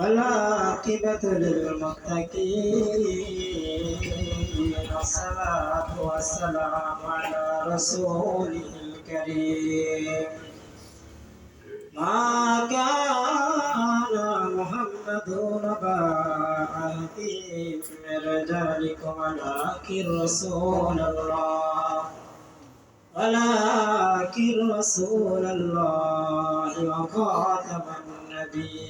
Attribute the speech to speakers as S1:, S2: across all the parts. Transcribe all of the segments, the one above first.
S1: والعاقبة للمتقين. والصلاة والسلام على رسوله الكريم. ما كان محمد نبا من رجالكم ولكن رسول الله. ولكن رسول الله وخاتم النبيين.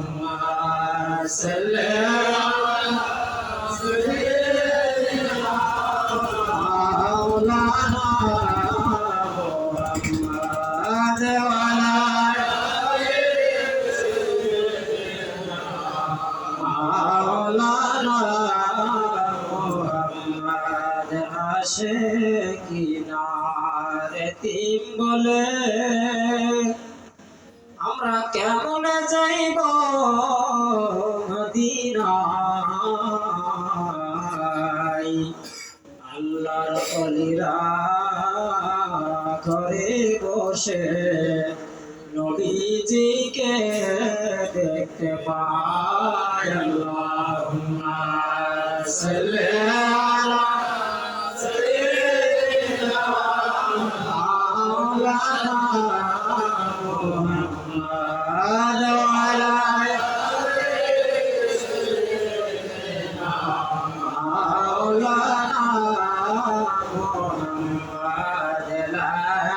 S1: صل على سيدنا مولانا محمد وعلى مولانا محمد আশিকিনা তিন বলে আমরা কেমন যাইব মদিনায় আল্লাহর অলিরা ঘরে বসে নবীজিকে দেখতে পায় আল্লাহুম্মা সাল্লি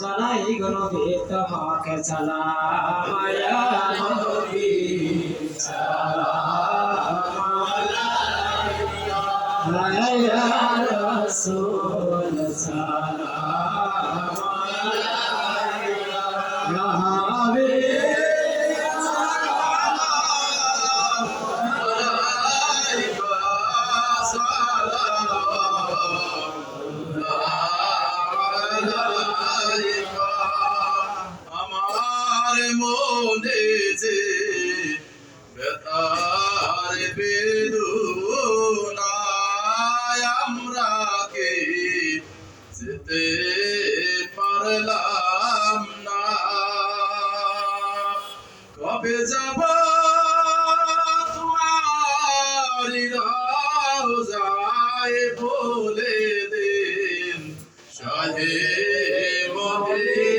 S1: জানাই গনবী তোমাকে সালাম আয়া নবী সালাম আয়া রাসূল সালাম যাব তোমার যায় বলে দিন শাহে মদিনায়